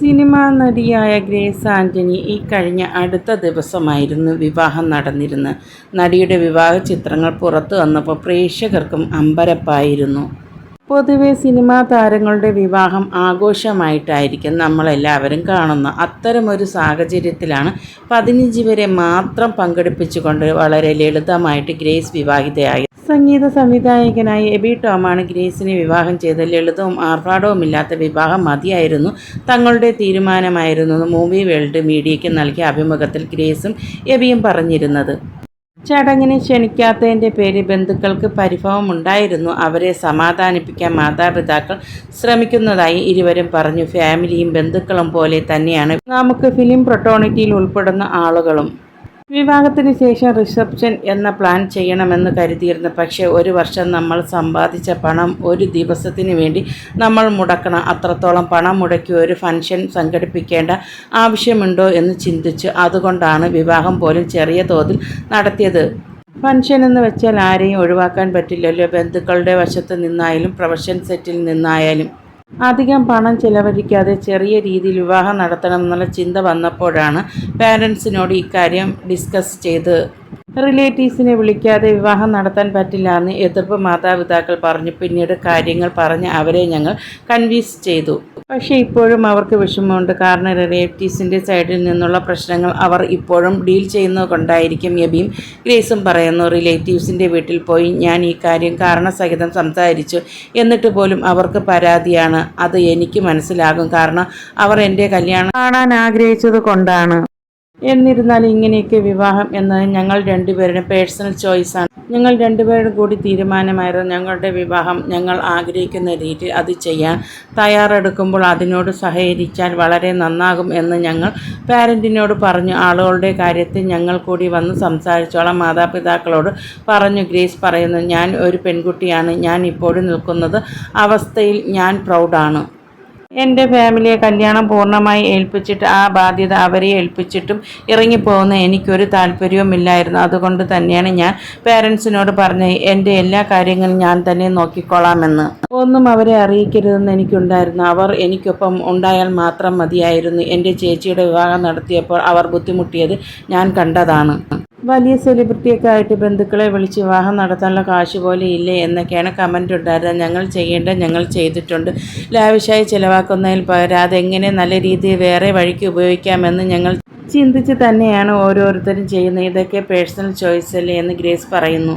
Cinema നടിയായ grace Antony ഈ കഴിഞ്ഞ അടുത്ത ദിവസമായിരുന്നു വിവാഹം നടന്നിരുന്നത്. നടിയുടെ വിവാഹ ചിത്രങ്ങൾ പുറത്തു വന്നപ്പോൾ പ്രേക്ഷകർക്കും അമ്പരപ്പായിരുന്നു. പൊതുവെ സിനിമാ താരങ്ങളുടെ വിവാഹം ആഘോഷമായിട്ടായിരിക്കും നമ്മളെല്ലാവരും കാണുന്നത്. അത്തരമൊരു സാഹചര്യത്തിലാണ് പതിനഞ്ച് വരെ മാത്രം പങ്കെടുപ്പിച്ചുകൊണ്ട് വളരെ ലളിതമായിട്ട് ഗ്രേസ് വിവാഹിതയായി സംഗീത സംവിധായകനായ എബി ടോമാണ് ഗ്രേസിനെ വിവാഹം ചെയ്ത ലളിതവും ആർഭാടവുമില്ലാത്ത വിവാഹം മതിയായിരുന്നു. തങ്ങളുടെ തീരുമാനമായിരുന്നു മൂവി വേൾഡ് മീഡിയയ്ക്ക് നൽകിയ അഭിമുഖത്തിൽ ഗ്രേസും എബിയും പറഞ്ഞിരുന്നത്. ചടങ്ങിനെ ക്ഷണിക്കാത്തതിന്റെ പേരിൽ ബന്ധുക്കൾക്ക് പരിഭവമുണ്ടായിരുന്നു. അവരെ സമാധാനിപ്പിക്കാൻ മാതാപിതാക്കൾ ശ്രമിക്കുന്നതായി ഇരുവരും പറഞ്ഞു. ഫാമിലിയും ബന്ധുക്കളും പോലെ തന്നെയാണ്. നമുക്ക് ഫിലിം പ്രൊട്ടോണിറ്റിയിൽ ഉൾപ്പെടുന്ന ആളുകളും. വിവാഹത്തിന് ശേഷം റിസപ്ഷൻ എന്ന പ്ലാൻ ചെയ്യണമെന്ന് കരുതിയിരുന്നു. പക്ഷേ ഒരു വർഷം നമ്മൾ സമ്പാദിച്ച പണം ഒരു ദിവസത്തിന് വേണ്ടി നമ്മൾ മുടക്കണം. അത്രത്തോളം പണം മുടക്കി ഒരു ഫംഗ്ഷൻ സംഘടിപ്പിക്കേണ്ട ആവശ്യമുണ്ടോ എന്ന് ചിന്തിച്ചു അതുകൊണ്ടാണ് വിവാഹം പോലും ചെറിയ തോതിൽ നടത്തിയത്. ഫംഗ്ഷൻ എന്ന് വെച്ചാൽ ആരെയും ഒഴിവാക്കാൻ പറ്റില്ലല്ലോ. ബന്ധുക്കളുടെ വശത്ത് നിന്നായാലും പ്രൊഫഷൻ സെറ്റിൽ നിന്നായാലും. അധികം പണം ചിലവഴിക്കാതെ ചെറിയ രീതിയിൽ വിവാഹം നടത്തണം എന്നുള്ള ചിന്ത വന്നപ്പോഴാണ് പാരൻസിനോട് ഇക്കാര്യം ഡിസ്കസ് ചെയ്ത്. റിലേറ്റീവ്സിനെ വിളിക്കാതെ വിവാഹം നടത്താൻ പറ്റില്ല എന്ന് എതിർപ്പ് മാതാപിതാക്കൾ പറഞ്ഞു. പിന്നീട് കാര്യങ്ങൾ പറഞ്ഞ് അവരെ ഞങ്ങൾ കൺവീൻസ് ചെയ്തു. പക്ഷേ ഇപ്പോഴും അവർക്ക് വിഷമമുണ്ട്. കാരണം റിലേറ്റീവ്സിന്റെ സൈഡിൽ നിന്നുള്ള പ്രശ്നങ്ങൾ അവർ ഇപ്പോഴും ഡീൽ ചെയ്യുന്നത് കൊണ്ടായിരിക്കും യബിയും ഗ്രേസും പറയുന്നു റിലേറ്റീവ്സിന്റെ വീട്ടിൽ പോയി ഞാൻ ഈ കാര്യം കാരണസഹിതം സംസാരിച്ചു. എന്നിട്ട് പോലും അവർക്ക് പരാതിയാണ്. അത് എനിക്ക് മനസ്സിലാകും. കാരണം അവർ എന്റെ കല്യാണം കാണാൻ ആഗ്രഹിച്ചത് കൊണ്ടാണ്. എന്നിരുന്നാലും ഇങ്ങനെയൊക്കെ വിവാഹം എന്നത് ഞങ്ങൾ രണ്ടുപേരുടെ പേഴ്സണൽ ചോയ്സാണ് ഞങ്ങൾ രണ്ടുപേരുടെ കൂടി തീരുമാനമായിരുന്നു ഞങ്ങളുടെ വിവാഹം. ഞങ്ങൾ ആഗ്രഹിക്കുന്ന രീതിയിൽ അത് ചെയ്യാൻ തയ്യാറെടുക്കുമ്പോൾ അതിനോട് സഹകരിച്ചാൽ വളരെ നന്നാകും എന്ന് ഞങ്ങൾ പാരന്റിനോട് പറഞ്ഞു. ആളുകളുടെ കാര്യത്തിൽ ഞങ്ങൾ കൂടി വന്ന് സംസാരിച്ചോളാം. മാതാപിതാക്കളോട് പറഞ്ഞു ഗ്രേസ് പറയുന്നു ഞാൻ ഒരു പെൺകുട്ടിയാണ്. ഞാൻ ഇപ്പോഴും നിൽക്കുന്നത് അവസ്ഥയിൽ ഞാൻ പ്രൗഡാണ്. എന്റെ ഫാമിലിയെ കല്യാണം പൂർണമായി ഏൽപ്പിച്ചിട്ട് ആ ബാധ്യത അവരെ ഏൽപ്പിച്ചിട്ടും ഇറങ്ങിപ്പോകുന്ന എനിക്കൊരു താല്പര്യവുമില്ലായിരുന്നു. അതുകൊണ്ട് തന്നെയാണ് ഞാൻ പേരൻസിനോട് പറഞ്ഞത് എന്റെ എല്ലാ കാര്യങ്ങളും ഞാൻ തന്നെ നോക്കിക്കൊള്ളാമെന്ന്. ഒന്നും അവരെ അറിയിക്കരുതെന്ന് എനിക്കുണ്ടായിരുന്നു. അവർ എനിക്കൊപ്പം ഉണ്ടായാൽ മാത്രം മതിയായിരുന്നു. എന്റെ ചേച്ചിയുടെ വിവാഹം നടത്തിയപ്പോൾ അവർ ബുദ്ധിമുട്ടിയത് ഞാൻ കണ്ടതാണ്. വലിയ സെലിബ്രിറ്റിയൊക്കെ ആയിട്ട് ബന്ധുക്കളെ വിളിച്ച് വിവാഹം നടത്താനുള്ള കാശ് പോലെ ഇല്ലേ എന്നൊക്കെയാണ് കമന്റ് ഉണ്ടായിരുന്നത്. ഞങ്ങൾ ചെയ്യേണ്ട ഞങ്ങൾ ചെയ്തിട്ടുണ്ട്. ലാവിഷായി ചിലവാക്കുന്നതിൽ പകരം അതെങ്ങനെ നല്ല രീതിയിൽ വേറെ വഴിക്ക് ഉപയോഗിക്കാമെന്ന് ഞങ്ങൾ ചിന്തിച്ച് തന്നെയാണ് ഓരോരുത്തരും ചെയ്യുന്നത്. ഇതൊക്കെ പേഴ്സണൽ ചോയ്സ് അല്ലേ എന്ന് ഗ്രേസ് പറയുന്നു.